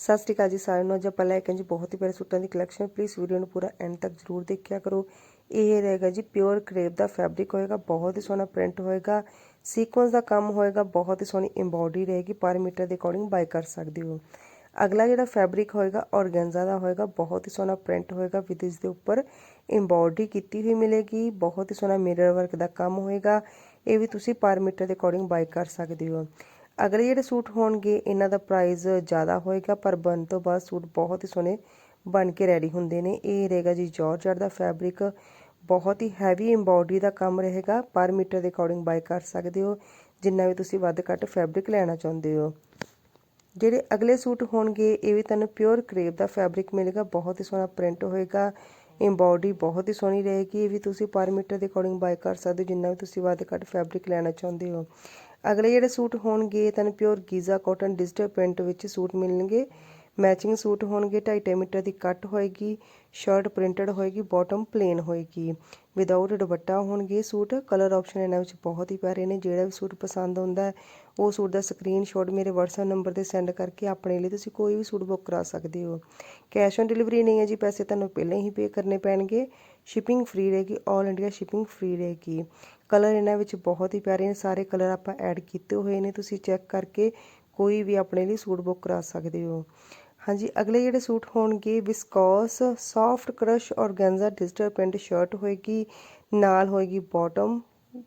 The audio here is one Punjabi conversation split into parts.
ਸਤਿ ਸ਼੍ਰੀ ਅਕਾਲ ਜੀ ਸਾਰਿਆਂ ਨੂੰ। ਅੱਜ ਆਪਾਂ ਲੈ ਕੇ ਜੀ ਬਹੁਤ ਹੀ ਪਿਆਰੇ ਸੂਟਾਂ ਦੀ ਕਲੈਕਸ਼ਨ ਪਲੀਜ਼ ਵੀਡੀਓ ਨੂੰ ਪੂਰਾ ਐਂਡ ਤੱਕ ਜ਼ਰੂਰ ਦੇਖਿਆ ਕਰੋ। ਇਹ ਰਹੇਗਾ ਜੀ ਪਿਓਰ ਕਰੇਪ ਦਾ ਫੈਬਰਿਕ ਹੋਏਗਾ, ਬਹੁਤ ਹੀ ਸੋਹਣਾ ਪ੍ਰਿੰਟ ਹੋਏਗਾ। ਸੀਕੁਐਂਸ ਦਾ ਕੰਮ ਹੋਏਗਾ, ਬਹੁਤ ਹੀ ਸੋਹਣੀ ਐਮਬੋਡੀ ਰਹੇਗੀ ਪਰ ਮੀਟਰ ਦੇ ਅਕੋਰਡਿੰਗ ਬਾਈ ਕਰ ਸਕਦੇ ਹੋ। ਅਗਲਾ ਜਿਹੜਾ ਫੈਬਰਿਕ ਹੋਏਗਾ ਔਰਗੈਂਜ਼ਾ ਦਾ ਹੋਏਗਾ, ਬਹੁਤ ਹੀ ਸੋਹਣਾ ਪ੍ਰਿੰਟ ਹੋਏਗਾ ਵਿਦ ਇਸ ਦੇ ਉੱਪਰ ਐਮਬੋਡੀ ਕੀਤੀ ਹੋਈ ਮਿਲੇਗੀ। ਬਹੁਤ ਹੀ ਸੋਹਣਾ ਮਿਰਰ ਵਰਕ ਦਾ ਕੰਮ ਹੋਏਗਾ। ਇਹ ਵੀ ਤੁਸੀਂ ਪਰ ਮੀਟਰ ਦੇ ਅਕੋਰਡਿੰਗ ਬਾਈ ਕਰ ਸਕਦੇ ਹੋ। ਅਗਲੇ ਜਿਹੜੇ ਸੂਟ ਹੋਣਗੇ ਇਹਨਾਂ ਦਾ ਪ੍ਰਾਈਸ ਜ਼ਿਆਦਾ ਹੋਏਗਾ ਪਰ ਬਣ ਤੋਂ ਬਾਅਦ ਸੂਟ ਬਹੁਤ ਹੀ ਸੋਹਣੇ ਬਣ ਕੇ ਰੈਡੀ ਹੁੰਦੇ ਨੇ ਇਹ ਰਹੇਗਾ ਜੀ ਜਾਰਜਟ ਦਾ ਫੈਬਰਿਕ ਬਹੁਤ ਹੀ ਹੈਵੀ ਐਮਬੋਡਰੀ ਦਾ ਕੰਮ ਰਹੇਗਾ ਪਰ ਮੀਟਰ ਦੇ ਅਕੋਰਡਿੰਗ ਬਾਈ ਕਰ ਸਕਦੇ ਹੋ ਜਿੰਨਾ ਵੀ ਤੁਸੀਂ ਵੱਧ ਘੱਟ ਫੈਬਰਿਕ ਲੈਣਾ ਚਾਹੁੰਦੇ ਹੋ ਜਿਹੜੇ ਅਗਲੇ ਸੂਟ ਹੋਣਗੇ ਇਹ ਵੀ ਤੁਹਾਨੂੰ ਪਿਓਰ ਕਰੇਪ ਦਾ ਫੈਬਰਿਕ ਮਿਲੇਗਾ ਬਹੁਤ ਹੀ ਸੋਹਣਾ ਪ੍ਰਿੰਟ ਹੋਏਗਾ ਐਮਬੋਡੀ ਬਹੁਤ ਹੀ ਸੋਹਣੀ ਰਹੇਗੀ ਇਹ ਵੀ ਤੁਸੀਂ ਪਰ ਮੀਟਰ ਦੇ ਅਕੋਰਡਿੰਗ ਬਾਈ ਕਰ ਸਕਦੇ ਹੋ ਜਿੰਨਾ ਵੀ ਤੁਸੀਂ ਵੱਧ ਘੱਟ ਫੈਬਰਿਕ ਲੈਣਾ ਚਾਹੁੰਦੇ ਹੋ ਅਗਲੇ ਜਿਹੜੇ ਸੂਟ ਹੋਣਗੇ ਤੁਹਾਨੂੰ pure Giza cotton digital print ਵਿੱਚ ਸੂਟ ਮਿਲਣਗੇ। ਮੈਚਿੰਗ ਸੂਟ ਹੋਣਗੇ 2.5 ਮੀਟਰ ਦੀ ਕੱਟ ਹੋਏਗੀ ਸ਼ਰਟ ਪ੍ਰਿੰਟਡ ਹੋਏਗੀ ਬਾਟਮ ਪਲੇਨ ਹੋਏਗੀ। ਵਿਦਆਊਟ ਦੁਪੱਟਾ ਹੋਣਗੇ, ਸੂਟ ਕਲਰ ਆਪਸ਼ਨ ਇਹਨਾਂ ਵਿੱਚ ਬਹੁਤ ਹੀ ਪਿਆਰੇ ਨੇ, ਜਿਹੜਾ ਵੀ ਸੂਟ ਪਸੰਦ ਆਉਂਦਾ ਉਹ ਸੂਟ ਦਾ ਸਕਰੀਨਸ਼ਾਟ ਮੇਰੇ WhatsApp ਨੰਬਰ ਤੇ ਸੈਂਡ ਕਰਕੇ ਆਪਣੇ ਲਈ ਤੁਸੀਂ ਕੋਈ ਵੀ ਸੂਟ ਬੁੱਕ ਕਰਾ ਸਕਦੇ ਹੋ। ਕੈਸ਼ ਔਨ ਡਿਲੀਵਰੀ ਨਹੀਂ ਹੈ ਜੀ, ਪੈਸੇ ਤੁਹਾਨੂੰ ਪਹਿਲਾਂ ਹੀ ਪੇ ਕਰਨੇ ਪੈਣਗੇ। ਸ਼ਿਪਿੰਗ ਫ੍ਰੀ ਰਹੇਗੀ 올 ਇੰਡੀਆ ਸ਼ਿਪਿੰਗ ਫ੍ਰੀ ਰਹੇਗੀ। ਕਲਰ ਇਹਨਾਂ ਵਿੱਚ ਬਹੁਤ ਹੀ ਪਿਆਰੇ ਨੇ, ਸਾਰੇ ਕਲਰ ਆਪਾਂ ਐਡ ਕੀਤੇ ਹੋਏ ਨੇ, ਤੁਸੀਂ ਚੈੱਕ ਕਰਕੇ ਕੋਈ ਵੀ ਆਪਣੇ ਲਈ ਸੂਟ ਬੁੱਕ ਕਰਾ ਸਕਦੇ ਹੋ। ਹਾਂਜੀ, ਅਗਲੇ ਜਿਹੜੇ ਸੂਟ ਹੋਣਗੇ viscose soft crush organza digital print shirt ਹੋਏਗੀ, ਨਾਲ ਹੋਏਗੀ ਬਾਟਮ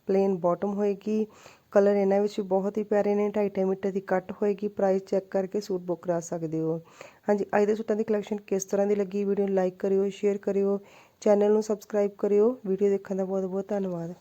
ਪਲੇਨ ਬਾਟਮ ਹੋਏਗੀ। ਕਲਰ ਇਹਨਾਂ ਵਿੱਚ ਬਹੁਤ ਹੀ ਪਿਆਰੇ ਨੇ 2.5 ਮੀਟਰ ਦੀ ਕੱਟ ਹੋਏਗੀ ਪ੍ਰਾਈਸ ਚੈੱਕ ਕਰਕੇ ਸੂਟ ਬੁੱਕ ਕਰਾ ਸਕਦੇ ਹੋ। ਹਾਂਜੀ, ਅੱਜ ਦੇ ਸੂਟਾਂ ਦੀ ਕਲੈਕਸ਼ਨ ਕਿਸ ਤਰ੍ਹਾਂ ਦੀ ਲੱਗੀ? ਵੀਡੀਓ ਨੂੰ ਲਾਈਕ ਕਰਿਓ ਸ਼ੇਅਰ ਕਰਿਓ ਚੈਨਲ ਨੂੰ ਸਬਸਕ੍ਰਾਈਬ ਕਰਿਓ। ਵੀਡੀਓ ਦੇਖਣ ਦਾ ਬਹੁਤ ਬਹੁਤ ਧੰਨਵਾਦ।